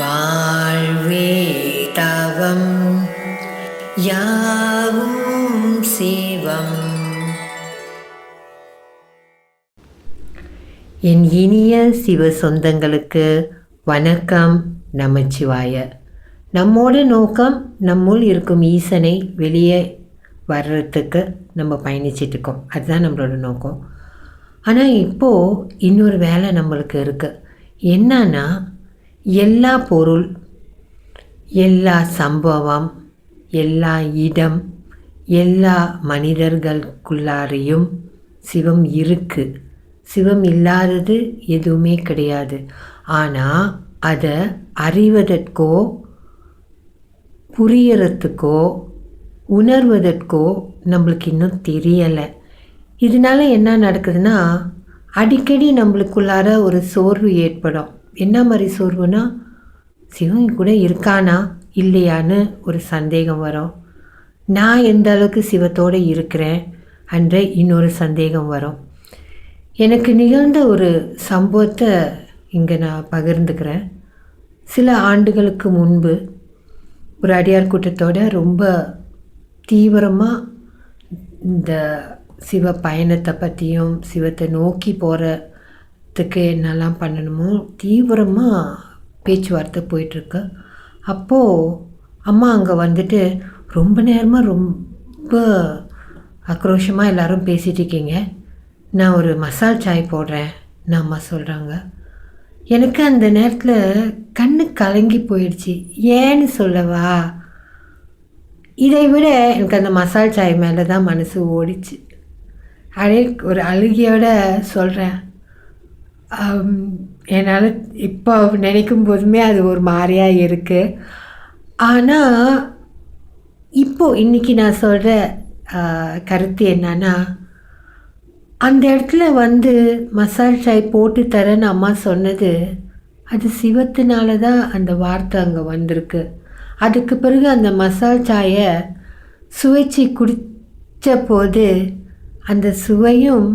வாழ்வே தவம் யாவும் சிவம். என் இனிய சிவ சொந்தங்களுக்கு வணக்கம் நமச்சிவாய. நம்மோட நோக்கம் நம்முள் இருக்கும் ஈசனை வெளியே வர்றதுக்கு நம்ம பயணிச்சிட்டு இருக்கோம். அதுதான் நம்மளோட நோக்கம். ஆனால் இப்போது இன்னொரு வேலை நம்மளுக்கு இருக்குது என்னன்னா எல்லா பொருள் எல்லா சம்பவம் எல்லா இடம் எல்லா மனிதர்களுக்குள்ளாரையும் சிவம் இருக்குது சிவம் இல்லாதது எதுவுமே கிடையாது. ஆனால் அதை அறிவதற்கோ புரியறதுக்கோ உணர்வதற்கோ நம்மளுக்கு இன்னும் தெரியலை. இதனால என்ன நடக்குதுன்னா அடிக்கடி நம்மளுக்குள்ளார ஒரு சோர்வு ஏற்படும். என்ன மாதிரி சோர்வுனா சிவன் கூட இருக்கானா? இல்லையான்னு ஒரு சந்தேகம் வரும். நான் எந்த அளவுக்கு சிவத்தோடு இருக்கிறேன்? என்ற இன்னொரு சந்தேகம் வரும். எனக்கு நிகழ்ந்த ஒரு சம்பவத்தை இங்கே நான் பகிர்ந்துக்கிறேன். சில ஆண்டுகளுக்கு முன்பு ஒரு அடியார் கூட்டத்தோட ரொம்ப தீவிரமாக இந்த சிவ பயணத்தை பற்றியும் சிவத்தை நோக்கி போகிற த்துக்கு என்னெல்லாம் பண்ணணுமோ தீவிரமாக பேச்சுவார்த்தை போயிட்டுருக்கு. அப்போது அம்மா அங்கே வந்துட்டு ரொம்ப நேரமாக ரொம்ப ஆக்ரோஷமாக எல்லோரும் பேசிகிட்டு இருக்கீங்க. நான் ஒரு மசால் சாய் போடுறேன் நான் அம்மா சொல்கிறாங்க எனக்கு அந்த நேரத்தில் கண்ணு கலங்கி போயிடுச்சு. ஏன்னு சொல்லவா? இதை விட எனக்கு அந்த மசால் சாய் மேலே தான் மனசு ஓடிச்சு. அழை ஒரு அழுகியோட சொல்கிறேன் என்னால் இப்போ நினைக்கும் போதுமே அது ஒரு மாதிரியாக இருக்குது ஆனால் இப்போது இன்றைக்கி நான் சொல்கிற கருத்து என்னன்னா அந்த இடத்துல வந்து மசால் சாய் போட்டு தரேன்னு அம்மா சொன்னது அது சிவத்தினால தான் அந்த வார்த்தை அங்கே வந்திருக்கு. அதுக்கு பிறகு அந்த மசால் சாயை சுவைச்சி குடித்த போது அந்த சுவையும்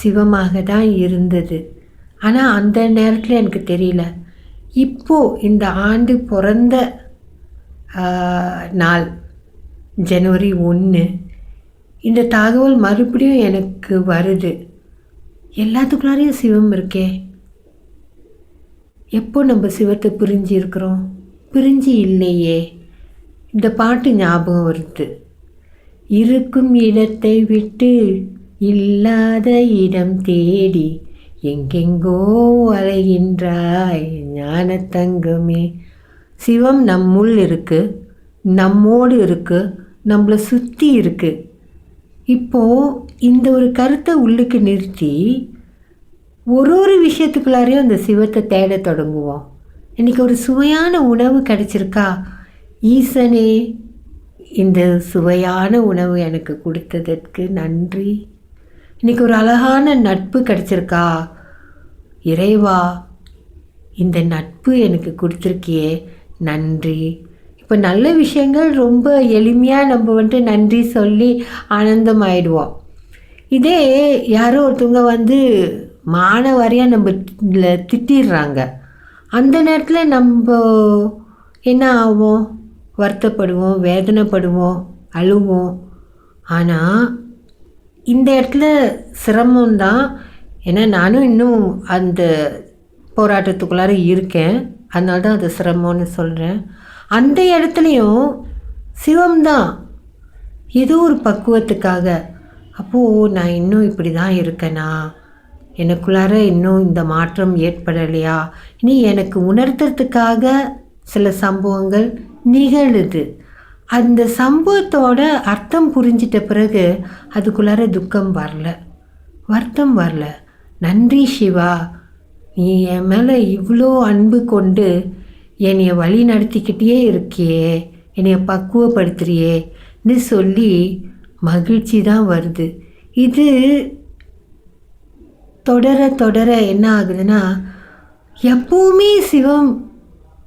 சிவமாக தான் இருந்தது. ஆனால் அந்த நேரத்தில் எனக்கு தெரியல. இப்போது இந்த ஆண்டு பிறந்த நாள் ஜனவரி ஒன்று இந்த தகவல் மறுபடியும் எனக்கு வருது. எல்லாத்துக்குள்ளாரையும் சிவம் இருக்கே. எப்போ நம்ம சிவத்தை பிரிஞ்சு இருக்கிறோம் பிரிஞ்சு இல்லையே. இந்த பாட்டு ஞாபகம் வருது. இருக்கும் இடத்தை விட்டு இல்லாத இடம் தேடி எங்கெங்கோ அலைகின்றாய் ஞான தங்கமே. சிவம் நம்முள் இருக்குது நம்மோடு இருக்குது நம்மளை சுற்றி இருக்குது இப்போது இந்த ஒரு கருத்தை உள்ளுக்கு நிறுத்தி ஒரு ஒரு விஷயத்துக்குள்ளாரையும் அந்த சிவத்தை தேட தொடங்குவோம். இன்றைக்கி ஒரு சுவையான உணவு கிடச்சிருக்கா? ஈசனே இந்த சுவையான உணவு எனக்கு கொடுத்ததற்கு நன்றி. இன்றைக்கி ஒரு அழகான நட்பு கிடச்சிருக்கா? இறைவா இந்த நட்பு எனக்கு கொடுத்துருக்கியே. நன்றி. இப்போ நல்ல விஷயங்கள் ரொம்ப எளிமையாக நம்ம வந்துட்டு நன்றி சொல்லி ஆனந்தமாயிடுவோம். இதே யாரோ ஒருத்தவங்க வந்து மானவாரியாக நம்ம திட்டிடுறாங்க. அந்த நேரத்தில் நம்ம என்ன ஆகும் வருத்தப்படுவோம் வேதனைப்படுவோம் அழுவோம். ஆனால் இந்த இடத்துல சிரமம்தான். ஏன்னா நானும் இன்னும் அந்த போராட்டத்துக்குள்ளார இருக்கேன். அதனால தான் அது சிரமம்னு சொல்கிறேன் அந்த இடத்துலையும் சிவம்தான். ஏதோ ஒரு பக்குவத்துக்காக அப்போது நான் இன்னும் இப்படி தான் இருக்கேனா? எனக்குள்ளார இன்னும் இந்த மாற்றம் ஏற்படலையா? இனி எனக்கு உணர்த்துறதுக்காக சில சம்பவங்கள் நிகழுது. அந்த சம்பவத்தோட அர்த்தம் புரிஞ்சிட்ட பிறகு அதுக்குள்ளார துக்கம் வரல. வருத்தம் வரல. நன்றி சிவா. நீ என் மேலே இவ்வளோ அன்பு கொண்டு என்னைய வழி நடத்திக்கிட்டே இருக்கியே. என்னைய பக்குவப்படுத்துறியேன்னு சொல்லி மகிழ்ச்சி தான் வருது. இது தொடர தொடர என்ன ஆகுதுன்னா எப்போவுமே சிவம்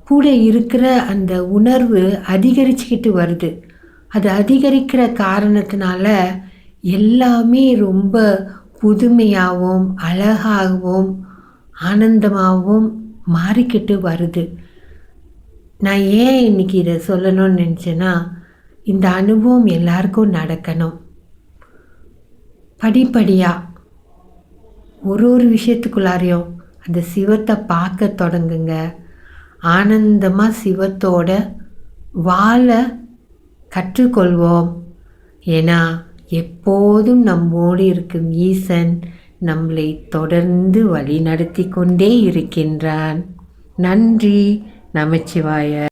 கூட இருக்கிற அந்த உணர்வு அதிகரிச்சுக்கிட்டு வருது. அது அதிகரிக்கிற காரணத்தினால எல்லாமே ரொம்ப புதுமையாகவும் அழகாகவும் ஆனந்தமாகவும் மாறிக்கிட்டு வருது. நான் ஏன் இன்னைக்கு இதை சொல்லணும்னு நினச்சேன்னா இந்த அனுபவம் எல்லாருக்கும் நடக்கணும். படிப்படியாக ஒரு ஒரு விஷயத்துக்குள்ளாரையும் அந்த சிவத்தை பார்க்க தொடங்குங்க. ஆனந்தமாக சிவத்தோட வாழ கற்றுக்கொள்வோம். ஏன்னா எப்போதும் நம்மோடு இருக்கும் ஈசன் நம்மளை தொடர்ந்து வழி நடத்தி கொண்டே இருக்கின்றான். நன்றி நமச்சிவாய.